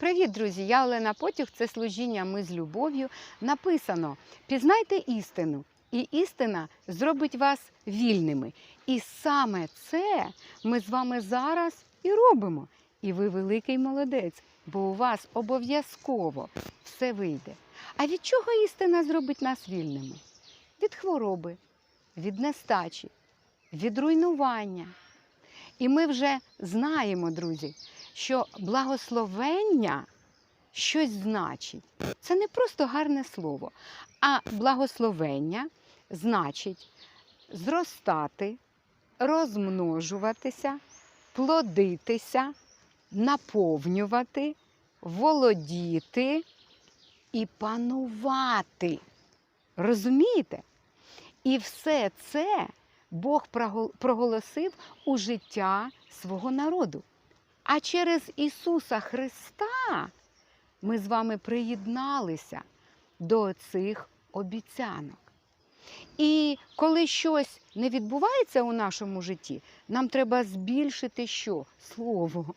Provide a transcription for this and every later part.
Привіт, друзі! Я Олена Потюх. Це служіння Ми з любов'ю. Написано: пізнайте істину, і істина зробить вас вільними. І саме це ми з вами зараз і робимо. І ви великий молодець, бо у вас обов'язково все вийде. А від чого істина зробить нас вільними? Від хвороби, від нестачі, від руйнування. І ми вже знаємо, друзі, що благословення щось значить. Це не просто гарне слово, а благословення значить зростати, розмножуватися, плодитися, наповнювати, володіти і панувати. Розумієте? І все це Бог проголосив у життя свого народу. А через Ісуса Христа ми з вами приєдналися до цих обіцянок. І коли щось не відбувається у нашому житті, нам треба збільшити що? Слово.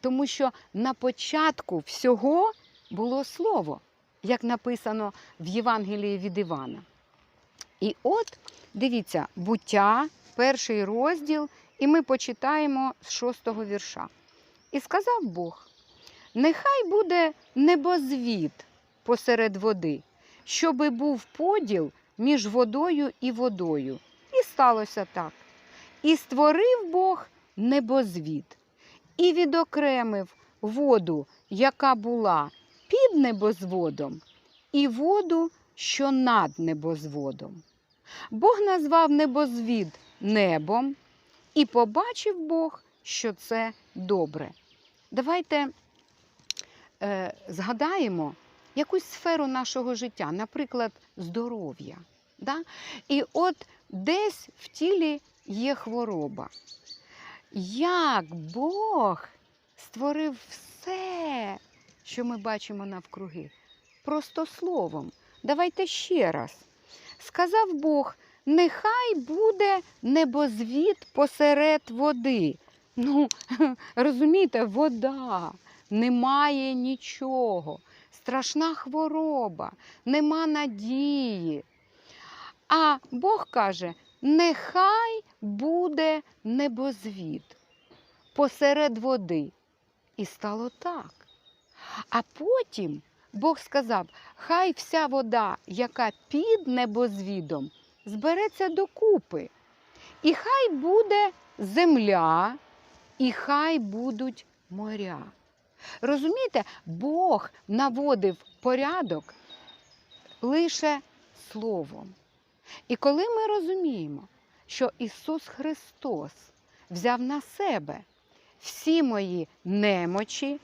Тому що на початку всього було слово, як написано в Євангелії від Івана. І от дивіться, буття, перший розділ, і ми почитаємо з шостого вірша. І сказав Бог: нехай буде небозвід посеред води, щоби був поділ між водою і водою. І сталося так. І створив Бог небозвід, і відокремив воду, яка була під небозводом, і воду, що над небозводом. Бог назвав небозвід небом, і побачив Бог, що це добре. Давайте е, згадаємо якусь сферу нашого життя, наприклад, здоров'я. Да? І от десь в тілі є хвороба. Як Бог створив все, що ми бачимо навкруги, просто словом. Давайте ще раз. Сказав Бог, нехай буде небозвід посеред води. Ну, розумієте, вода, немає нічого, страшна хвороба, нема надії. А Бог каже: нехай буде небозвід посеред води. І стало так. А потім Бог сказав: хай вся вода, яка під небозвідом, збереться докупи. І хай буде земля, і хай будуть моря. Розумієте, Бог наводив порядок лише словом. І коли ми розуміємо, що Ісус Христос взяв на себе всі мої немочі,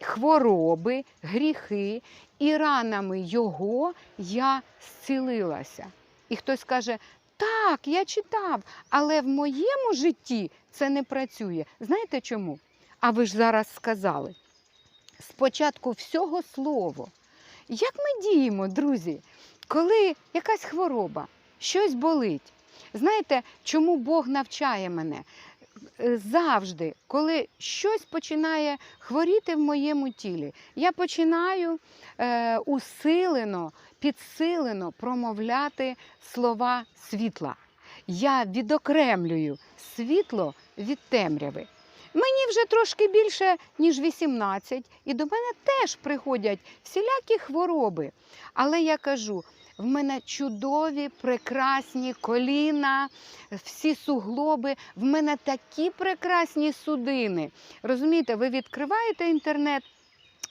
хвороби, гріхи, і ранами Його я зцілилася. І хтось каже, так, я читав, але в моєму житті це не працює. Знаєте чому? А ви ж зараз сказали. Спочатку всього слово. Як ми діємо, друзі, коли якась хвороба, щось болить? Знаєте, чому Бог навчає мене? Е, Завжди, коли щось починає хворіти в моєму тілі, я починаю е, усилено, підсилено промовляти слова світла. Я відокремлюю світло від темряви. Мені вже трошки більше, ніж 18, і до мене теж приходять всілякі хвороби. Але я кажу, в мене чудові, прекрасні коліна, всі суглоби, в мене такі прекрасні судини. Розумієте, ви відкриваєте інтернет.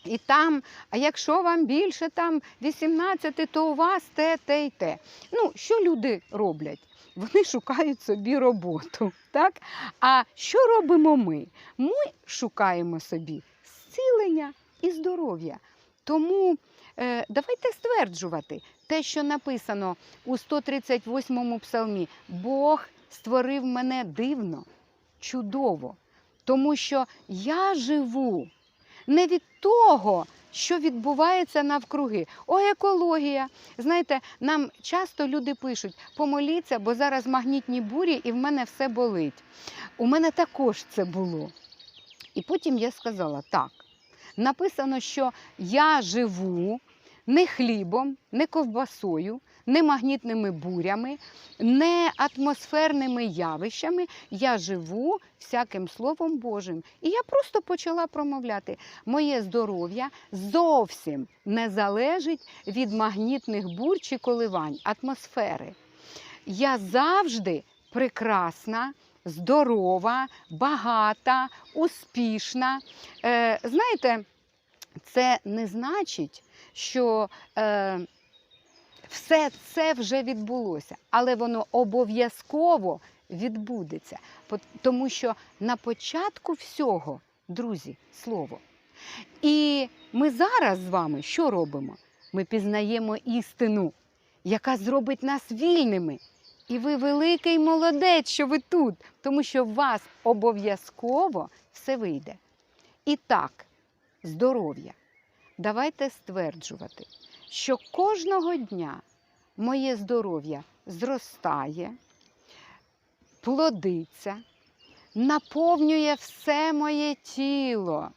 І там, а якщо вам більше там 18, то у вас те, те й те. Ну, що люди роблять? Вони шукають собі роботу. Так? А що робимо ми? Ми шукаємо собі зцілення і здоров'я. Тому е, давайте стверджувати те, що написано у 138 псалмі: Бог створив мене дивно, чудово, тому що я живу не від того, що відбувається навкруги. О, екологія. Знаєте, нам часто люди пишуть: помоліться, бо зараз магнітні бурі і в мене все болить. У мене також це було. І потім я сказала: так, написано, що я живу не хлібом, не ковбасою, не магнітними бурями, не атмосферними явищами. Я живу всяким Словом Божим. І я просто почала промовляти. Моє здоров'я зовсім не залежить від магнітних бур чи коливань, атмосфери. Я завжди прекрасна, здорова, багата, успішна. Е, знаєте, це не значить, що е, все це вже відбулося, але воно обов'язково відбудеться. Тому що на початку всього, друзі, слово. І ми зараз з вами що робимо? Ми пізнаємо істину, яка зробить нас вільними. І ви великий молодець, що ви тут, тому що в вас обов'язково все вийде. І так, здоров'я. Давайте стверджувати, що кожного дня моє здоров'я зростає, плодиться, наповнює все моє тіло,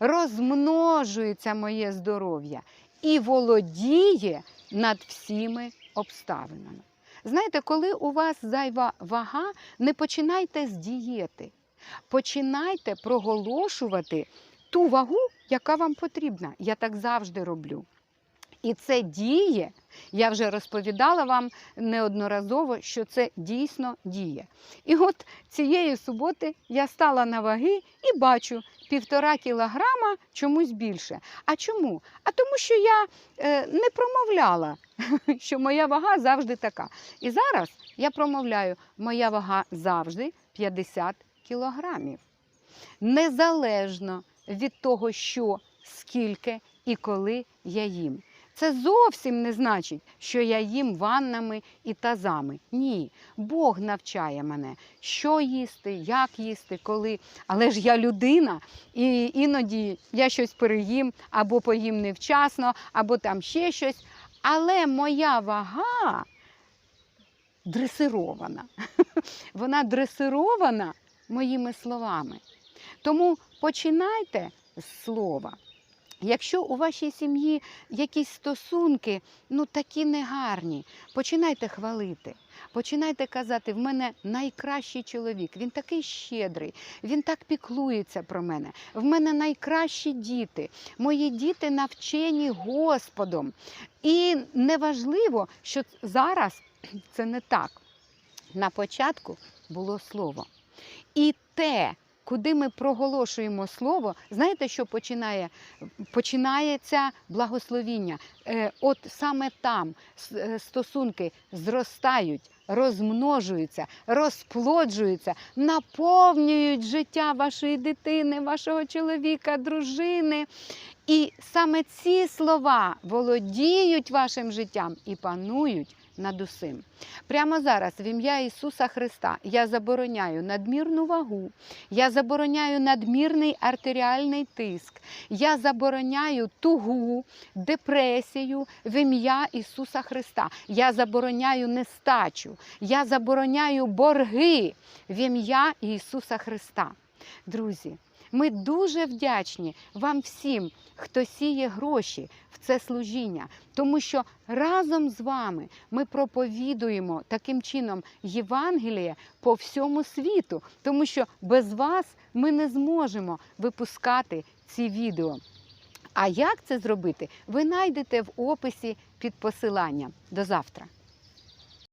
розмножується моє здоров'я і володіє над всіми обставинами. Знаєте, коли у вас зайва вага, не починайте з дієти. Починайте проголошувати ту вагу, яка вам потрібна. Я так завжди роблю. І це діє. Я вже розповідала вам неодноразово, що це дійсно діє. І от цієї суботи я стала на ваги і бачу півтора кілограма чомусь більше. А чому? А тому, що я е, не промовляла, що моя вага завжди така. І зараз я промовляю, моя вага завжди 50 кілограмів. Незалежно від того, що, скільки і коли я їм. Це зовсім не значить, що я їм ваннами і тазами. Ні, Бог навчає мене, що їсти, як їсти, коли. Але ж я людина, і іноді я щось переїм або поїм невчасно, або там ще щось. Але моя вага дресирована. Вона дресирована моїми словами. Тому починайте з слова. Якщо у вашій сім'ї якісь стосунки ну такі негарні, починайте хвалити. Починайте казати, в мене найкращий чоловік, він такий щедрий, він так піклується про мене. В мене найкращі діти. Мої діти навчені Господом. І неважливо, що зараз це не так. На початку було слово. І те, куди ми проголошуємо слово, знаєте, що починає? починається благословіння. Е, От саме там е, стосунки зростають, розмножуються, розплоджуються, наповнюють життя вашої дитини, вашого чоловіка, дружини. І саме ці слова володіють вашим життям і панують над усім. Прямо зараз, в ім'я Ісуса Христа, я забороняю надмірну вагу, я забороняю надмірний артеріальний тиск, я забороняю тугу, депресію в ім'я Ісуса Христа. Я забороняю нестачу, я забороняю борги в ім'я Ісуса Христа. Друзі, ми дуже вдячні вам всім, хто сіє гроші в це служіння, тому що разом з вами ми проповідуємо таким чином Євангеліє по всьому світу, тому що без вас ми не зможемо випускати ці відео. А як це зробити, ви знайдете в описі під посиланням. До завтра.